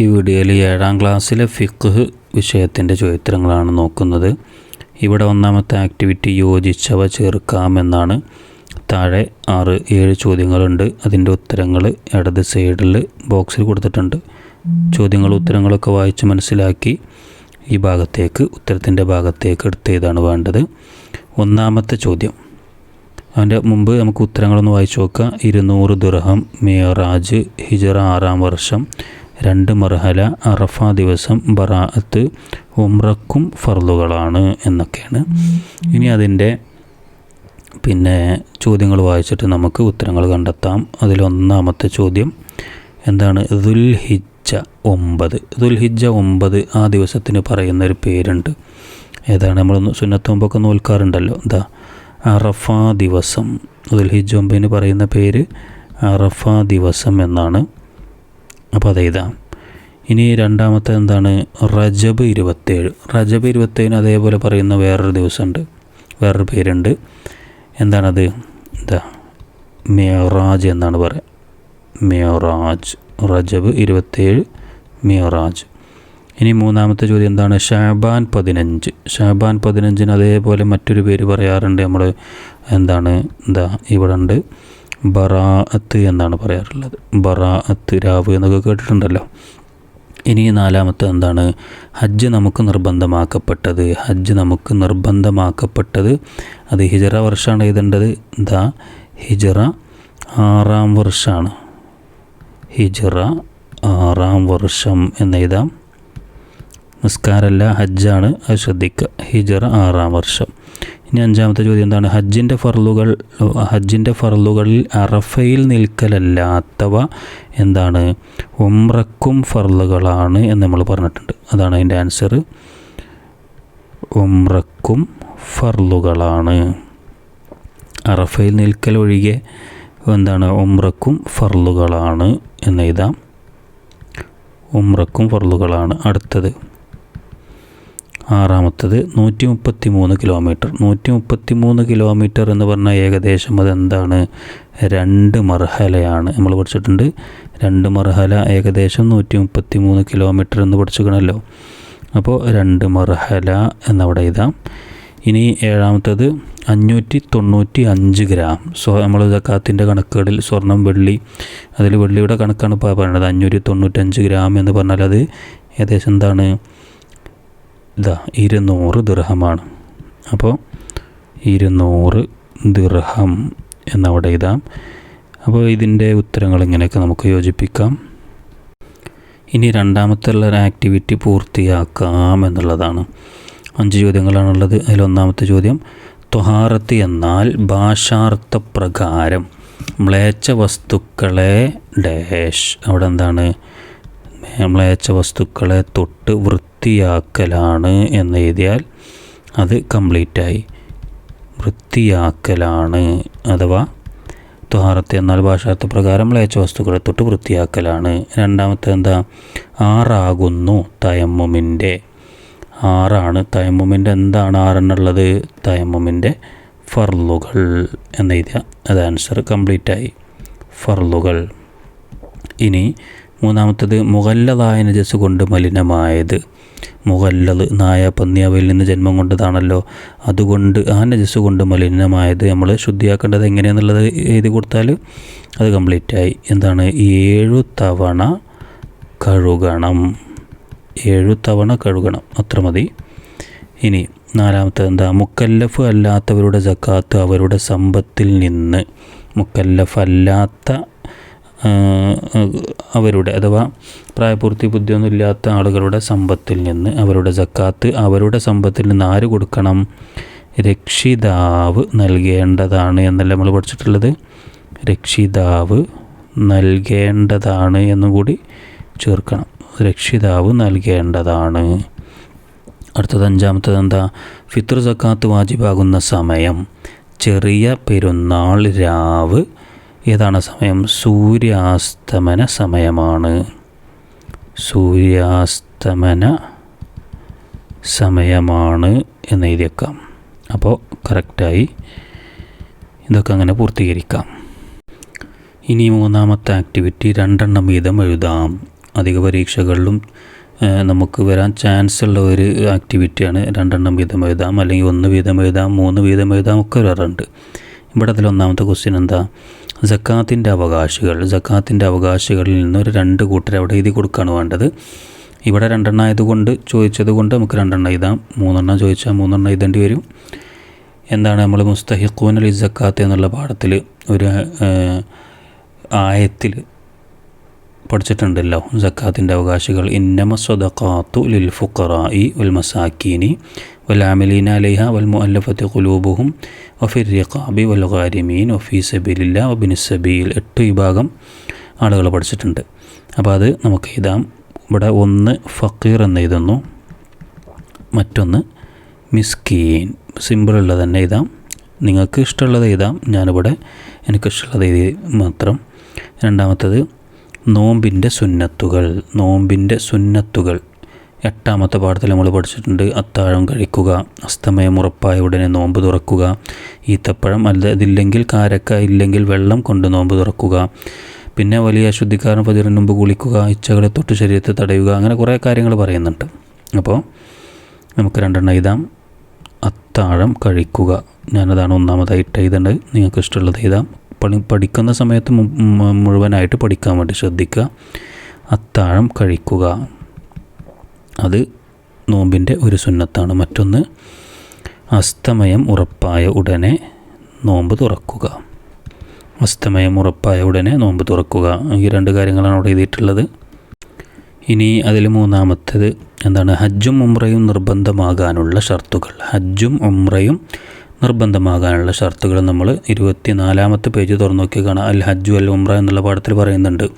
ഈ വീഡിയോയിൽ ഏഴാം ക്ലാസ്സിലെ ഫിഖ് വിഷയത്തിന്റെ ചോദ്യങ്ങളാണ് നോക്കുന്നത്. ഇവിടെ ഒന്നാമത്തെ ആക്ടിവിറ്റി യോജിച്ചവ ചേർക്കാമെന്നാണ് താഴെ ആറ് ഏഴ് ചോദ്യങ്ങളുണ്ട്. അതിന്റെ ഉത്തരങ്ങൾ ഇടത് സൈഡിൽ ബോക്സിൽ കൊടുത്തിട്ടുണ്ട്. ചോദ്യങ്ങൾ ഉത്തരങ്ങളൊക്കെ വായിച്ച് മനസ്സിലാക്കി ഈ ഭാഗത്തേക്ക് ഉത്തരത്തിന്റെ ഭാഗത്തേക്ക് എടുത്തതാണ് വേണ്ടത്. ഒന്നാമത്തെ ചോദ്യം. അതിന്റെ മുമ്പ് നമുക്ക് ഉത്തരങ്ങളൊന്ന് വായിച്ചു നോക്കാം. ഇരുന്നൂറ് ദുർഹം മേറാജ് ഹിജറ ആറാം വർഷം. രണ്ട് മർഹല അറഫ ദിവസം ബറാഅത്ത് ഉംറക്കും ഫർദുകളാണ് എന്നൊക്കെയാണ്. ഇനി അതിന്റെ പിന്നെ ചോദ്യങ്ങൾ വായിച്ചിട്ട് നമുക്ക് ഉത്തരങ്ങൾ കണ്ടെത്താം. അതിലൊന്നാമത്തെ ചോദ്യം എന്താണ്? ദുൽഹിജ്ജ ഒമ്പത്. ദുൽഹിജ്ജ ഒമ്പത് ആ ദിവസത്തിന് പറയുന്ന ഒരു പേരുണ്ട്. ഏതാണ്? നമ്മൾ സുന്നത്ത് മുമ്പൊക്കെ നോൽക്കാറുണ്ടല്ലോ. എന്താ? അറഫ ദിവസം. ദുൽഹിജ്ജ ഒമ്പതിന് പറയുന്ന പേര് അറഫ ദിവസം എന്നാണ്. അപ്പോൾ അതെഴുതാം ഇനി രണ്ടാമത്തെ എന്താണ്? റജബ് ഇരുപത്തേഴ്. റജബ് ഇരുപത്തേഴിന് അതേപോലെ പറയുന്ന വേറൊരു ദിവസമുണ്ട്. വേറൊരു പേരുണ്ട്. എന്താണത്? എന്താ മേറാജ് എന്നാണ് പറയുക മേറാജ്. റജബ് ഇരുപത്തേഴ് മേറാജ്. ഇനി മൂന്നാമത്തെ ചോദ്യം എന്താണ്? ഷാബാൻ പതിനഞ്ച്. ഷാബാൻ പതിനഞ്ചിന് അതേപോലെ മറ്റൊരു പേര് പറയാറുണ്ട്. നമ്മൾ എന്താണ്? എന്താ ഇവിടെ ഉണ്ട്. ബറാഅത്ത് എന്നാണ് പറയാറുള്ളത്. ബറാഅത്ത് രാവ് എന്നൊക്കെ കേട്ടിട്ടുണ്ടല്ലോ. ഇനി നാലാമത്തെ എന്താണ്? ഹജ്ജ് നമുക്ക് നിർബന്ധമാക്കപ്പെട്ടത്. ഹജ്ജ് നമുക്ക് നിർബന്ധമാക്കപ്പെട്ടത് അത് ഹിജറ വർഷമാണ് എഴുതേണ്ടത്. ദാ ഹിജറ ആറാം വർഷമാണ് ഹിജറ ആറാം വർഷം എന്നെഴുതാം. നിസ്കാരമല്ല ഹജ്ജാണ്. അത് ശ്രദ്ധിക്കുക ഹിജറ ആറാം വർഷം. ഇനി അഞ്ചാമത്തെ ചോദ്യം എന്താണ്? ഹജ്ജിന്റെ ഫർലുകൾ ഹജ്ജിന്റെ ഫർലുകളിൽ അറഫയിൽ നിൽക്കലല്ലാത്തവ എന്താണ്? ഉംറക്കും ഫർലുകളാണ് എന്ന് നമ്മൾ പറഞ്ഞിട്ടുണ്ട്. അതാണ് അതിന്റെ ആൻസർ ഉംറക്കും ഫർലുകളാണ് അറഫയിൽ നിൽക്കൽ ഒഴികെ എന്താണ്? ഉംറക്കും ഫർലുകളാണ് എന്ന് എഴുതാം. ഉംറക്കും ഫർലുകളാണ് അടുത്തത്. ആറാമത്തത് നൂറ്റി മുപ്പത്തി മൂന്ന് കിലോമീറ്റർ. നൂറ്റി മുപ്പത്തി മൂന്ന് കിലോമീറ്റർ എന്ന് പറഞ്ഞാൽ ഏകദേശം അതെന്താണ്? രണ്ട് മർഹലയാണ് നമ്മൾ പഠിച്ചിട്ടുണ്ട്. രണ്ട് മർഹല ഏകദേശം നൂറ്റി മുപ്പത്തി മൂന്ന് കിലോമീറ്റർ എന്ന് പഠിച്ചിക്കണമല്ലോ അപ്പോൾ രണ്ട് മർഹല എന്നവിടെ എഴുതാം. ഇനി ഏഴാമത്തത് അഞ്ഞൂറ്റി തൊണ്ണൂറ്റി അഞ്ച് ഗ്രാം. സോ നമ്മൾ ജക്കാത്തിന്റെ കണക്കുകളിൽ സ്വർണം വെള്ളി അതിൽ വെള്ളിയുടെ കണക്കാണ് പറയുന്നത് അഞ്ഞൂറ്റി തൊണ്ണൂറ്റഞ്ച് ഗ്രാം എന്ന് പറഞ്ഞാൽ അത് ഏകദേശം എന്താണ്? ഇതാ ഇരുന്നൂറ് ദിർഹമാണ് അപ്പോൾ ഇരുന്നൂറ് ദിർഹം എന്നവിടെ എഴുതാം. അപ്പോൾ ഇതിന്റെ ഉത്തരങ്ങൾ ഇങ്ങനെയൊക്കെ നമുക്ക് യോജിപ്പിക്കാം. ഇനി രണ്ടാമത്തെ ഉള്ള ഒരു ആക്ടിവിറ്റി പൂർത്തിയാക്കാം എന്നുള്ളതാണ്. അഞ്ച് ചോദ്യങ്ങളാണുള്ളത്. അതിലൊന്നാമത്തെ ചോദ്യം ത്വഹാറത്ത് എന്നാൽ ഭാഷാർത്ഥ പ്രകാരം മ്ലേച്ഛ വസ്തുക്കളെ ഡാഷ്. അവിടെ എന്താണ്? മ്ലേച്ഛ വസ്തുക്കളെ തൊട്ട് വൃത്തിയാക്കലാണ് എന്ന് എഴുതിയാൽ അത് കംപ്ലീറ്റായി. വൃത്തിയാക്കലാണ് അഥവാ ത്വഹാറത്ത് എന്നാൽ ഭാഷാർത്ഥ പ്രകാരം ലയച്ച വസ്തുക്കളെ തൊട്ട് വൃത്തിയാക്കലാണ്. രണ്ടാമത്തെ എന്താ? ആറാകുന്നു തയമ്മുമിന്റെ. ആറാണ് തയമ്മുമിന്റെ. എന്താണ് ആറെന്നുള്ളത് തയമ്മുമിന്റെ ഫർലുകൾ എന്നെഴുതിയ അത് ആൻസർ കംപ്ലീറ്റായി. ഫർലുകൾ ഇനി മൂന്നാമത്തത് മുഗല്ലതായ നജസ് കൊണ്ട് മലിനമായത്. മുഗല്ലത് നായ പന്നി അവയിൽ നിന്ന് ജന്മം കൊണ്ടതാണല്ലോ. അതുകൊണ്ട് ആ നജസ് കൊണ്ട് മലിനമായത് നമ്മൾ ശുദ്ധിയാക്കേണ്ടത് എങ്ങനെയാണെന്നുള്ളത് എഴുതി കൊടുത്താൽ അത് കംപ്ലീറ്റായി എന്താണ്? ഏഴു തവണ കഴുകണം. ഏഴു തവണ കഴുകണം. അത്ര മതി. ഇനി നാലാമത്തെ എന്താ? മുക്കല്ലഫ് അല്ലാത്തവരുടെ ജക്കാത്ത് അവരുടെ സമ്പത്തിൽ നിന്ന് മുക്കല്ലഫ് അല്ലാത്ത അവരുടെ അഥവാ പ്രായപൂർത്തി ബുദ്ധിയൊന്നും ഇല്ലാത്ത ആളുകളുടെ സമ്പത്തിൽ നിന്ന് അവരുടെ ജക്കാത്ത് അവരുടെ സമ്പത്തിൽ നിന്ന് ആര് കൊടുക്കണം? രക്ഷിതാവ് നൽകേണ്ടതാണ് എന്നല്ല നമ്മൾ പഠിച്ചിട്ടുള്ളത്. രക്ഷിതാവ് നൽകേണ്ടതാണ് എന്നും കൂടി ചേർക്കണം. രക്ഷിതാവ് നൽകേണ്ടതാണ്. അടുത്തത് അഞ്ചാമത്തത് എന്താ? ഫിത്ർ സക്കാത്ത് വാജിബാകുന്ന സമയം. ചെറിയ പെരുന്നാൾ രാവ് ഏതാണ് സമയം? സൂര്യാസ്തമന സമയമാണ്. സൂര്യാസ്തമന സമയമാണ് എന്ന് എഴുതിയേക്കാം അപ്പോൾ കറക്റ്റായി ഇതൊക്കെ അങ്ങനെ പൂർത്തീകരിക്കാം. ഇനി മൂന്നാമത്തെ ആക്ടിവിറ്റി രണ്ടെണ്ണം വീതം എഴുതാം. അധിക പരീക്ഷകളിലും നമുക്ക് വരാൻ ചാൻസ് ഉള്ള ഒരു ആക്ടിവിറ്റിയാണ് രണ്ടെണ്ണം വീതം എഴുതാം. അല്ലെങ്കിൽ ഒന്ന് വീതം എഴുതാം മൂന്ന് വീതം എഴുതാം ഒക്കെ വരാറുണ്ട്. ഇവിടെ അതിൽ ഒന്നാമത്തെ ക്വസ്റ്റ്യൻ എന്താ? ജക്കാത്തിന്റെ അവകാശികൾ ജക്കാത്തിന്റെ അവകാശികളിൽ നിന്ന് ഒരു രണ്ട് കൂട്ടർ അവിടെ എഴുതി കൊടുക്കുകയാണ് വേണ്ടത്. ഇവിടെ രണ്ടെണ്ണം ആയതുകൊണ്ട് ചോദിച്ചത് കൊണ്ട് നമുക്ക് രണ്ടെണ്ണം എഴുതാം. മൂന്നെണ്ണം ചോദിച്ചാൽ മൂന്നെണ്ണം എഴുതേണ്ടി വരും. എന്താണ് നമ്മൾ മുസ്തഹിഖൂൻ അലി ജക്കാത്ത് എന്നുള്ള പാഠത്തിൽ ഒരു ആയത്തിൽ പഠിച്ചിട്ടുണ്ടല്ലോ ജക്കാത്തിന്റെ അവകാശികൾ ഇന്നമ സ്വദഖാത്തു ലിൽ ഫുഖറായി ഉൽ മസാക്കീനി. വൽ عليها والمؤلفة قلوبهم وفي الرقاب والغارمين وفي سبيل الله വഫീ السبيل എട്ട് വിഭാഗം ആളുകൾ പഠിച്ചിട്ടുണ്ട്. അപ്പോൾ അത് നമുക്ക് എഴുതാം. ഇവിടെ ഒന്ന് ഫക്കീർ എന്ന് എഴുതുന്നു. മറ്റൊന്ന് മിസ്കീൻ. സിമ്പിളുള്ള തന്നെ എഴുതാം. നിങ്ങൾക്ക് ഇഷ്ടമുള്ളത് എഴുതാം. ഞാനിവിടെ എനിക്ക് ഇഷ്ടമുള്ളത് എഴുതി മാത്രം. രണ്ടാമത്തത് നോമ്പിന്റെ സുന്നത്തുകൾ. നോമ്പിന്റെ സുന്നത്തുകൾ. എട്ടാമത്തെ പാഠത്തിൽ നമ്മൾ പഠിച്ചിട്ടുണ്ട് അത്താഴം കഴിക്കുക അസ്തമയം ഉറപ്പായ ഉടനെ നോമ്പ് തുറക്കുക ഈത്തപ്പഴം അല്ല അതില്ലെങ്കിൽ കാരക്ക ഇല്ലെങ്കിൽ വെള്ളം കൊണ്ട് നോമ്പ് തുറക്കുക പിന്നെ വലിയ അശുദ്ധിക്കാരൻ പതിറിന് മുമ്പ് കുളിക്കുക ഇച്ചകളെ തൊട്ട് ശരീരത്തെ തടയുക അങ്ങനെ കുറേ കാര്യങ്ങൾ പറയുന്നുണ്ട്. അപ്പോൾ നമുക്ക് രണ്ടെണ്ണം എഴുതാം. അത്താഴം കഴിക്കുക ഞാനതാണ് ഒന്നാമതായിട്ട് എഴുതേണ്ടത് നിങ്ങൾക്ക് ഇഷ്ടമുള്ളത് എഴുതാം. പണി പഠിക്കുന്ന സമയത്ത് മുഴുവനായിട്ട് പഠിക്കാൻ വേണ്ടി ശ്രദ്ധിക്കുക. അത്താഴം കഴിക്കുക അത് നോമ്പിന്റെ ഒരു സുന്നത്താണ്. മറ്റൊന്ന് അസ്തമയം ഉറപ്പായ ഉടനെ നോമ്പ് തുറക്കുക. അസ്തമയം ഉറപ്പായ ഉടനെ നോമ്പ് തുറക്കുക. ഈ രണ്ട് കാര്യങ്ങളാണ് അവിടെ എഴുതിയിട്ടുള്ളത്. ഇനി അതിൽ മൂന്നാമത്തേത് എന്താണ്? ഹജ്ജും ഉംറയും നിർബന്ധമാകാനുള്ള ഷർത്തുകൾ. ഹജ്ജും ഉംറയും നിർബന്ധമാകാനുള്ള ഷർത്തുകൾ നമ്മൾ ഇരുപത്തി നാലാമത്തെ പേജ് തുറന്നു നോക്കി കാണാം. അൽ ഹജ്ജു അൽ ഉംറ എന്നുള്ള പാഠത്തിൽ പറയുന്നുണ്ട്.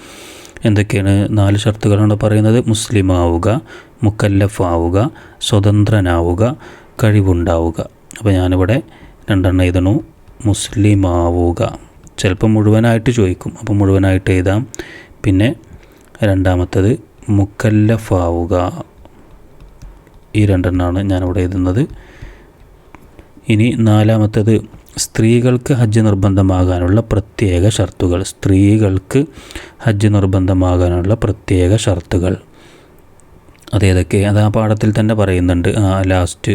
എന്തൊക്കെയാണ് നാല് ഷർത്തുകളാണ് പറയുന്നത്? മുസ്ലിമാവുക മുക്കല്ലഫാവുക സ്വതന്ത്രനാവുക കഴിവുണ്ടാവുക. അപ്പോൾ ഞാനിവിടെ രണ്ടെണ്ണം എഴുതണു. മുസ്ലിമാവുക. ചിലപ്പോൾ മുഴുവനായിട്ട് ചോദിക്കും. അപ്പോൾ മുഴുവനായിട്ട് എഴുതാം. പിന്നെ രണ്ടാമത്തത് മുക്കല്ലഫാവുക. ഈ രണ്ടെണ്ണമാണ് ഞാനിവിടെ എഴുതുന്നത്. ഇനി നാലാമത്തത് സ്ത്രീകൾക്ക് ഹജ്ജ് നിർബന്ധമാകാനുള്ള പ്രത്യേക ഷർത്തുകൾ. സ്ത്രീകൾക്ക് ഹജ്ജ് നിർബന്ധമാകാനുള്ള പ്രത്യേക ഷർത്തുകൾ. അതേതൊക്കെ അത് ആ പാഠത്തിൽ തന്നെ പറയുന്നുണ്ട്. ആ ലാസ്റ്റ്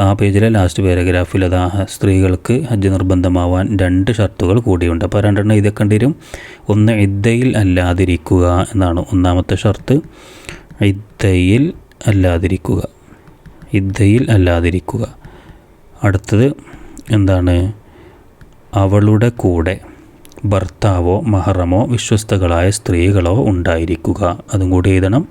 ആ പേജിലെ ലാസ്റ്റ് പാരഗ്രാഫിൽ അത് സ്ത്രീകൾക്ക് ഹജ്ജ് നിർബന്ധമാവാൻ രണ്ട് ഷർത്തുകൾ കൂടിയുണ്ട്. അപ്പോൾ രണ്ടെണ്ണം ഇതൊക്കെ കണ്ടിരും ഒന്ന് ഇദ്ദയിൽ അല്ലാതിരിക്കുക എന്നാണ് ഒന്നാമത്തെ ഷർത്ത്. ഇദ്ദയിൽ അല്ലാതിരിക്കുക. ഇദ്ദയിൽ അല്ലാതിരിക്കുക. അടുത്തത് എന്താണ്? അവളുടെ കൂടെ ഭർത്താവോ മഹറമോ വിശ്വസ്തകളായ സ്ത്രീകളോ ഉണ്ടായിരിക്കുക. അതും കൂടി എഴുതണം.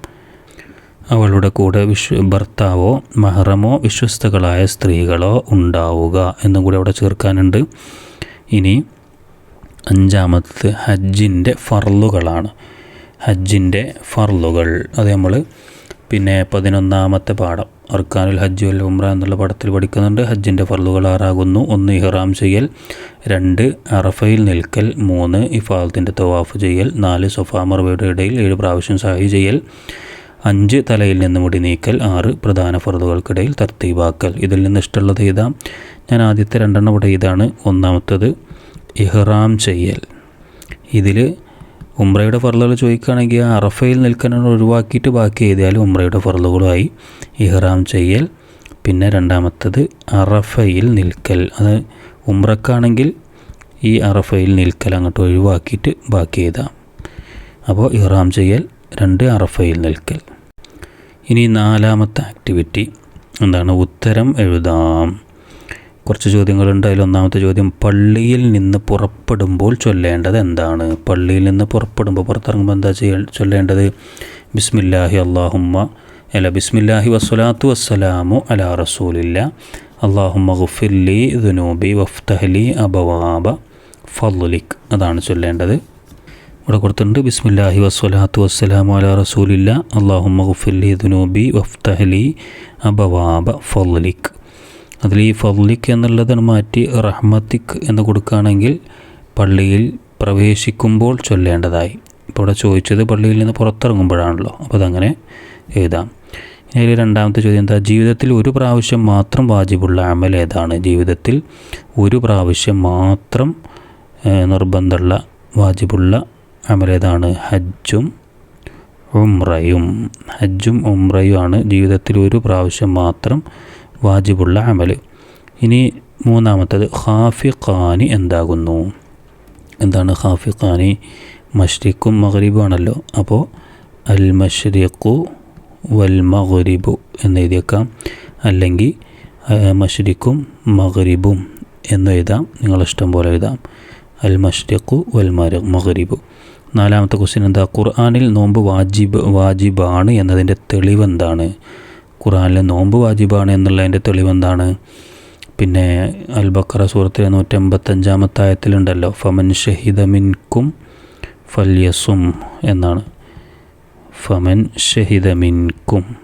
അവളുടെ കൂടെ വിശ്വ ഭർത്താവോ മഹറമോ വിശ്വസ്തകളായ സ്ത്രീകളോ ഉണ്ടാവുക. എന്നും കൂടി അവിടെ ചേർക്കാനുണ്ട്. ഇനി അഞ്ചാമത്തത് ഹജ്ജിന്റെ ഫർലുകളാണ് ഹജ്ജിന്റെ ഫർലുകൾ അത് നമ്മൾ പിന്നെ പതിനൊന്നാമത്തെ പാഠം. അർക്കാനുൽ ഹജ്ജ് വൽ ഉംറ എന്നുള്ള പടത്തിൽ പഠിക്കുന്നുണ്ട്. ഹജ്ജിന്റെ ഫർലുകൾ ആറാകുന്നു. ഒന്ന് ഇഹ്റാം ചെയ്യൽ രണ്ട് അറഫയിൽ നിൽക്കൽ മൂന്ന് ഇഫാദത്തിന്റെ തവാഫ് ചെയ്യൽ നാല് സൊഫാ മറവയുടെ ഇടയിൽ ഏഴ് പ്രാവശ്യം സാഹി ചെയ്യൽ അഞ്ച് തലയിൽ നിന്ന് മുടി നീക്കൽ ആറ് പ്രധാന ഫർദുകൾക്കിടയിൽ തർത്തീവാക്കൽ ഇതിൽ നിന്ന് ഇഷ്ടമുള്ളത് എഴുതാം ഞാൻ ആദ്യത്തെ രണ്ടെണ്ണം ഇവിടെ ഇതാണ്. ഒന്നാമത്തത് ഇഹ്റാം ചെയ്യൽ. ഇതിൽ ഉംറയുടെ ഫർളുകൾ ചോദിക്കുകയാണെങ്കിൽ അറഫയിൽ നിൽക്കുന്നത് ഒഴിവാക്കിയിട്ട് ബാക്കി എഴുതിയാൽ ഉംറയുടെ ഫർളുകളുമായി ഇഹ്റാം ചെയ്യൽ. പിന്നെ രണ്ടാമത്തത് അറഫയിൽ നിൽക്കൽ. അത് ഉംറക്കാണെങ്കിൽ ഈ അറഫയിൽ നിൽക്കൽ അങ്ങോട്ട് ഒഴിവാക്കിയിട്ട് ബാക്കി എഴുതാം. അപ്പോൾ ഇഹ്റാം ചെയ്യൽ രണ്ട് അറഫയിൽ നിൽക്കൽ. ഇനി നാലാമത്തെ ആക്ടിവിറ്റി. എന്താണ്? ഉത്തരം എഴുതാം. കുറച്ച് ചോദ്യങ്ങളുണ്ട്. അതിൽ ഒന്നാമത്തെ ചോദ്യം പള്ളിയിൽ നിന്ന് പുറപ്പെടുമ്പോൾ ചൊല്ലേണ്ടത് എന്താണ്? പള്ളിയിൽ നിന്ന് പുറപ്പെടുമ്പോൾ പുറത്തിറങ്ങുമ്പോൾ എന്താ ചെയ്യ ചൊല്ലേണ്ടത്? ബിസ്മില്ലാഹി അള്ളാഹുമ്മ അല്ല ബിസ്മില്ലാഹി വസ്സലാത്തു വസ്സലാമു അലാ റസൂലില്ല. അള്ളാഹുമ്മ ഗുഫില്ലി ദുനൂബി വഫ്തഹലി അബവാബ ഫലുലിക് അതാണ് ചൊല്ലേണ്ടത്. ഇവിടെ കൊടുത്തിട്ടുണ്ട് ബിസ്മില്ലാഹി വസ്സലാത്തു വസ്സലാമു അല റസൂലില്ല. അള്ളാഹുമ്മ ഗുഫില്ലി ദുനൂബി വഫ്തഹലി അബവാബ ഫലിക് അതിൽ ഈ ഫദ്ലിക്ക് എന്നുള്ളതാണ് മാറ്റി റഹ്മത്തിക്ക് എന്ന് കൊടുക്കുകയാണെങ്കിൽ പള്ളിയിൽ പ്രവേശിക്കുമ്പോൾ ചൊല്ലേണ്ടതായി. ഇപ്പോൾ ഇവിടെ ചോദിച്ചത് പള്ളിയിൽ നിന്ന് പുറത്തിറങ്ങുമ്പോഴാണല്ലോ. അപ്പോൾ അതങ്ങനെ എഴുതാം. ഇനി രണ്ടാമത്തെ ചോദ്യം എന്താ? ജീവിതത്തിൽ ഒരു പ്രാവശ്യം മാത്രം വാജിബുള്ള അമൽ ഏതാണ്? ജീവിതത്തിൽ ഒരു പ്രാവശ്യം മാത്രം നിർബന്ധമുള്ള വാജിബുള്ള അമൽ ഏതാണ്? ഹജ്ജും ഉംറയും. ഹജ്ജും ഉംറയും ആണ്. ജീവിതത്തിൽ ഒരു പ്രാവശ്യം മാത്രം വാജിബുള്ള അമൽ ഇനി മൂന്നാമത്തത് ഖാഫിഖാനി എന്താകുന്നു? എന്താണ് ഖാഫിഖാനി മഷ്രിഖും മഗ്രിബും അപ്പോൾ അൽ മഷ്രിഖു വൽ മഗ്രിബു എന്ന് എഴുതിയേക്കാം അല്ലെങ്കിൽ മഷ്രിഖും മഗ്രിബും എന്ന് എഴുതാം നിങ്ങളിഷ്ടം പോലെ എഴുതാം. അൽ മഷ്രിഖു വൽ മഗ്രിബു. നാലാമത്തെ ക്വസ്റ്റ്യൻ എന്താ? ഖുർആാനിൽ നോമ്പ് വാജിബ് വാജിബാണ് എന്നതിന്റെ തെളിവെന്താണ് ഖുർആനിൽ നോമ്പ് വാജിബാണ് എന്നുള്ളതിന്റെ തെളിവെന്താണ്? പിന്നെ അൽ ബക്കറ സൂറത്തിലെ നൂറ്റമ്പത്തഞ്ചാമത്തെ ആയത്തിലുണ്ടല്ലോ ഫമൻ ഷഹിദ മിൻകും ഫല്യസും എന്നാണ്. ഫമൻ ഷഹിദ മിൻകും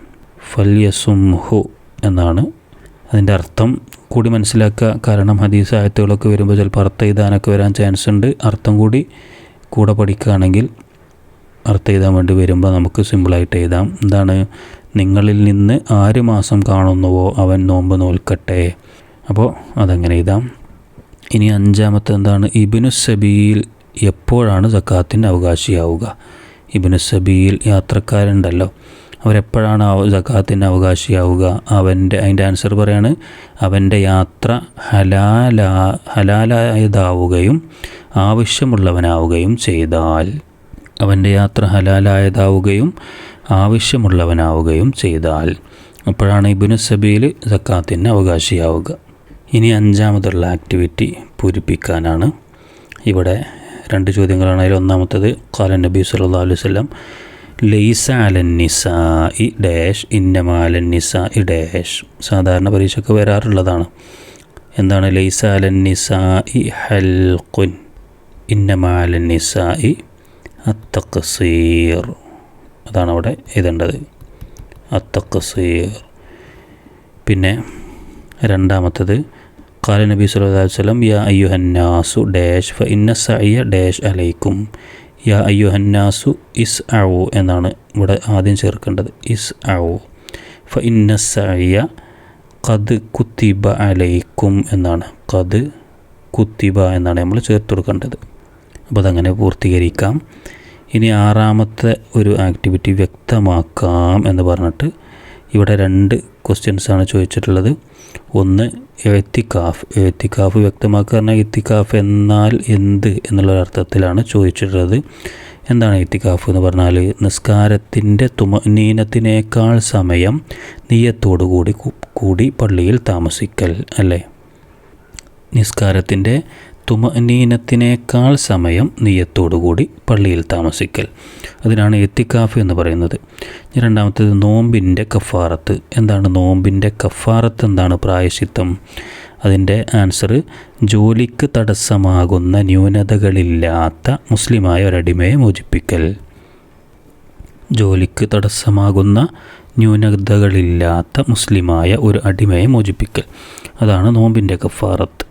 ഫല്യസും ഹു എന്നാണ്. അതിന്റെ അർത്ഥം കൂടി മനസ്സിലാക്കുക. കാരണം ഹദീസ് ആയത്തുകളൊക്കെ വരുമ്പോൾ ചിലപ്പോൾ അർത്ഥ എഴുതാനൊക്കെ വരാൻ ചാൻസ് ഉണ്ട്. അർത്ഥം കൂടി കൂടെ പഠിക്കുകയാണെങ്കിൽ അർത്ഥം എഴുതാൻ വേണ്ടി വരുമ്പോൾ നമുക്ക് സിമ്പിളായിട്ട് എഴുതാം. എന്താണ്? നിങ്ങളിൽ നിന്ന് ആര് മാസം കാണുന്നുവോ അവൻ നോമ്പ് നോൽക്കട്ടെ. അപ്പോൾ അതങ്ങനെ ഇതാം. ഇനി അഞ്ചാമത്തെ എന്താണ്? ഇബിനു സബീൽ എപ്പോഴാണ് സക്കാത്തിന്റെ അവകാശിയാവുക? ഇബിനു സബീൽ യാത്രക്കാരുണ്ടല്ലോ. അവരെപ്പോഴാണ് അവ സക്കാത്തിന്റെ അവകാശിയാവുക? അവന്റെ അതിന്റെ ആൻസർ പറയാണ് അവന്റെ യാത്ര ഹലാലാ ഹലാലായതാവുകയും ആവശ്യമുള്ളവനാവുകയും ചെയ്താൽ. അവന്റെ യാത്ര ഹലാലായതാവുകയും ആവശ്യമുള്ളവനാവുകയും ചെയ്താൽ അപ്പോഴാണ് ഇബിനു സബീൽ സക്കാത്തിന് അവകാശിയാവുക. ഇനി അഞ്ചാമതുള്ള ആക്ടിവിറ്റി പൂരിപ്പിക്കാനാണ്. ഇവിടെ രണ്ട് ചോദ്യങ്ങളാണ്. അതിൽ ഒന്നാമത്തത് ഖാല നബി സല്ലാ അലൈഹി വസല്ലം ലൈസ അലൻ നിസാ ഇ ഡാഷ് ഇന്നമാലൻ നിസ ഇ ഡാഷ്. സാധാരണ പരീക്ഷയ്ക്ക് വരാറുള്ളതാണ്. എന്താണ്? ലൈസ നിസാ ഇ ഹൽഖുൻ ഇന്നമാലൻ നിസ ഇ അത്തഖസീർ. അതാണ് അവിടെ എഴുതേണ്ടത്. അത്തഖസീർ. പിന്നെ രണ്ടാമത്തത് കാല നബി അലൈഹി വസല്ലം യാ അയ്യുഹന്നാസു ഡാഷ് ഫ ഇന്ന സയ്യ ഡാഷ് അലൈക്കും. യാ അയ്യുഹന്നാസു ഇസ് ഔ എന്നാണ് ഇവിടെ ആദ്യം ചേർക്കേണ്ടത്. ഇസ് ഔ ഫ ഇന്ന സയ്യ കത് കുത്തിബ അലൈക്കും എന്നാണ്. കത് കുത്തിബ എന്നാണ് നമ്മൾ ചേർത്ത് കൊടുക്കേണ്ടത്. അപ്പോൾ അതങ്ങനെ പൂർത്തീകരിക്കാം. ഇനി ആറാമത്തെ ഒരു ആക്ടിവിറ്റി വ്യക്തമാക്കാം എന്ന് പറഞ്ഞിട്ട് ഇവിടെ രണ്ട് ക്വസ്റ്റ്യൻസാണ് ചോദിച്ചിട്ടുള്ളത്. ഒന്ന് എഴുത്തിക്കാഫ് എഴുത്തിക്കാഫ് വ്യക്തമാക്കുക പറഞ്ഞാൽ എത്തിക്കാഫ് എന്നാൽ എന്ത് എന്നുള്ള അർത്ഥത്തിലാണ് ചോദിച്ചിട്ടുള്ളത്. എന്താണ് എത്തിക്കാഫ് എന്ന് പറഞ്ഞാൽ? നിസ്കാരത്തിന്റെ തുമനീനത്തിനേക്കാൾ സമയം നീയത്തോടു കൂടി കൂടി പള്ളിയിൽ താമസിക്കൽ അല്ലേ? നിസ്കാരത്തിന്റെ തുമനീനത്തിനേക്കാൾ സമയം നീയത്തോടുകൂടി പള്ളിയിൽ താമസിക്കൽ. അതിനാണ് എത്തിക്കാഫ് എന്ന് പറയുന്നത്. രണ്ടാമത്തേത് നോമ്പിന്റെ കഫാറത്ത്. എന്താണ് നോമ്പിന്റെ കഫാറത്ത്? എന്താണ് പ്രായശിത്തം അതിന്റെ ആൻസർ ജോലിക്ക് തടസ്സമാകുന്ന ന്യൂനതകളില്ലാത്ത മുസ്ലിമായ ഒരടിമയെ മോചിപ്പിക്കൽ. ജോലിക്ക് തടസ്സമാകുന്ന ന്യൂനതകളില്ലാത്ത മുസ്ലിമായ ഒരു അടിമയെ മോചിപ്പിക്കൽ. അതാണ് നോമ്പിന്റെ കഫാറത്ത്.